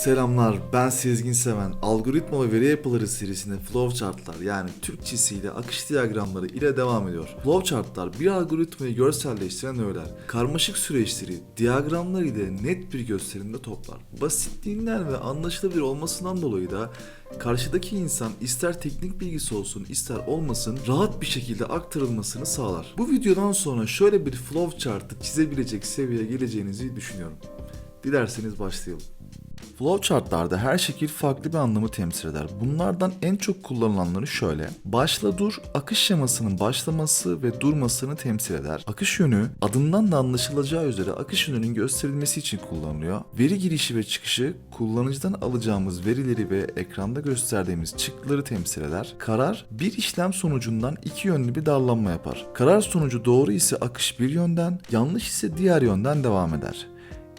Selamlar, ben Sezgin Seven. Algoritma ve veri yapıları serisinde flowchartlar yani Türkçesiyle akış diyagramları ile devam ediyor. Flowchartlar bir algoritmayı görselleştiren öğeler. Karmaşık süreçleri diyagramlar ile net bir gösterimde toplar. Basitliğinden ve anlaşılabilir olmasından dolayı da karşıdaki insan ister teknik bilgisi olsun ister olmasın rahat bir şekilde aktarılmasını sağlar. Bu videodan sonra şöyle bir flowchart'ı çizebilecek seviyeye geleceğinizi düşünüyorum. Dilerseniz başlayalım. Flowchartlarda her şekil farklı bir anlamı temsil eder. Bunlardan en çok kullanılanları şöyle. Başla dur, akış şemasının başlaması ve durmasını temsil eder. Akış yönü adından da anlaşılacağı üzere akış yönünün gösterilmesi için kullanılıyor. Veri girişi ve çıkışı kullanıcıdan alacağımız verileri ve ekranda gösterdiğimiz çıktıları temsil eder. Karar bir işlem sonucundan iki yönlü bir darlanma yapar. Karar sonucu doğru ise akış bir yönden, yanlış ise diğer yönden devam eder.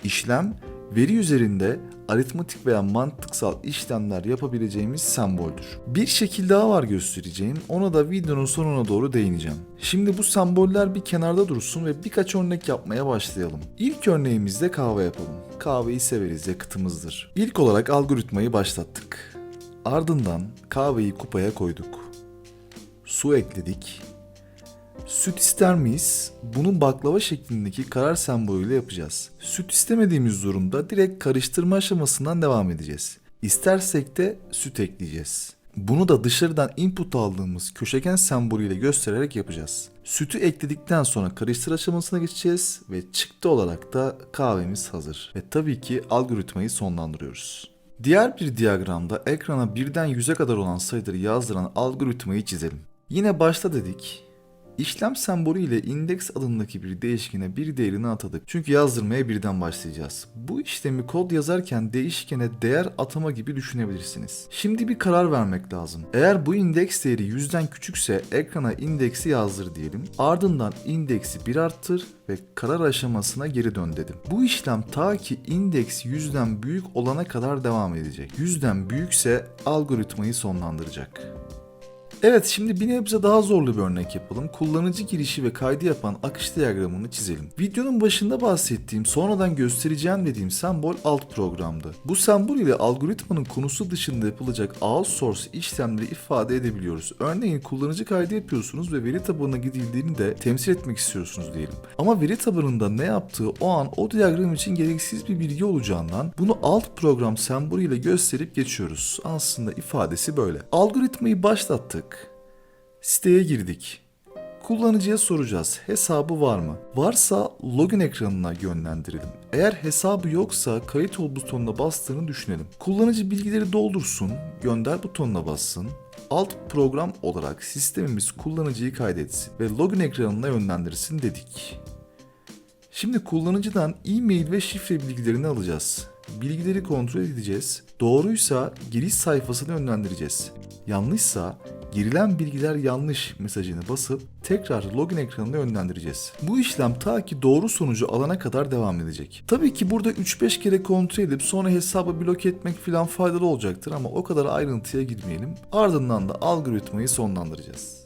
İşlem veri üzerinde aritmatik veya mantıksal işlemler yapabileceğimiz semboldür. Bir şekil daha var göstereceğim. Ona da videonun sonuna doğru değineceğim. Şimdi bu semboller bir kenarda dursun ve birkaç örnek yapmaya başlayalım. İlk örneğimizde kahve yapalım. Kahveyi severiz, yakıtımızdır. İlk olarak algoritmayı başlattık. Ardından kahveyi kupaya koyduk. Su ekledik. Süt ister miyiz? Bunu baklava şeklindeki karar sembolüyle yapacağız. Süt istemediğimiz durumda direkt karıştırma aşamasından devam edeceğiz. İstersek de süt ekleyeceğiz. Bunu da dışarıdan input aldığımız köşegen sembolüyle göstererek yapacağız. Sütü ekledikten sonra karıştır aşamasına geçeceğiz ve çıktı olarak da kahvemiz hazır. Ve tabii ki algoritmayı sonlandırıyoruz. Diğer bir diyagramda ekrana birden 100'e kadar olan sayıları yazdıran algoritmayı çizelim. Yine başta dedik, İşlem sembolü ile index adındaki bir değişkene bir değerini atadık. Çünkü yazdırmaya birden başlayacağız. Bu işlemi kod yazarken değişkene değer atama gibi düşünebilirsiniz. Şimdi bir karar vermek lazım. Eğer bu indeks değeri 100'den küçükse ekrana indeksi yazdır diyelim. Ardından indeksi 1 arttır ve karar aşamasına geri dön dedim. Bu işlem ta ki indeks 100'den büyük olana kadar devam edecek. 100'den büyükse algoritmayı sonlandıracak. Evet şimdi bir nebze daha zorlu bir örnek yapalım. Kullanıcı girişi ve kaydı yapan akış diyagramını çizelim. Videonun başında bahsettiğim sonradan göstereceğim dediğim sembol alt programdı. Bu sembol ile algoritmanın konusu dışında yapılacak outsource işlemleri ifade edebiliyoruz. Örneğin kullanıcı kaydı yapıyorsunuz ve veri tabanına gidildiğini de temsil etmek istiyorsunuz diyelim. Ama veri tabanında ne yaptığı o an o diyagram için gereksiz bir bilgi olacağından bunu alt program sembolüyle gösterip geçiyoruz. Aslında ifadesi böyle. Algoritmayı başlattık. Siteye girdik. Kullanıcıya soracağız hesabı var mı? Varsa login ekranına yönlendirelim. Eğer hesabı yoksa kayıt ol butonuna bastığını düşünelim. Kullanıcı bilgileri doldursun, gönder butonuna bassın. Alt program olarak sistemimiz kullanıcıyı kaydetsin ve login ekranına yönlendirsin dedik. Şimdi kullanıcıdan e-mail ve şifre bilgilerini alacağız. Bilgileri kontrol edeceğiz. Doğruysa giriş sayfasına yönlendireceğiz. Yanlışsa girilen bilgiler yanlış mesajını basıp tekrar login ekranına yönlendireceğiz. Bu işlem ta ki doğru sonucu alana kadar devam edecek. Tabii ki burada 3-5 kere kontrol edip sonra hesabı bloke etmek falan faydalı olacaktır ama o kadar ayrıntıya girmeyelim. Ardından da algoritmayı sonlandıracağız.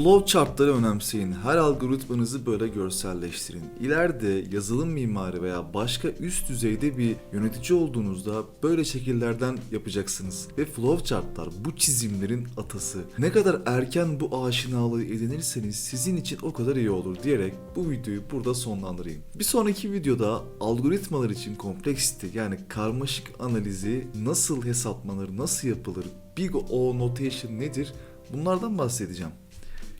Flowchartları önemseyin. Her algoritmanızı böyle görselleştirin. İleride yazılım mimarı veya başka üst düzeyde bir yönetici olduğunuzda böyle şekillerden yapacaksınız. Ve flowchartlar bu çizimlerin atası. Ne kadar erken bu aşinalığı edinirseniz sizin için o kadar iyi olur diyerek bu videoyu burada sonlandırayım. Bir sonraki videoda algoritmalar için kompleksite yani karmaşık analizi nasıl hesaplanır, nasıl yapılır, Big O notation nedir bunlardan bahsedeceğim.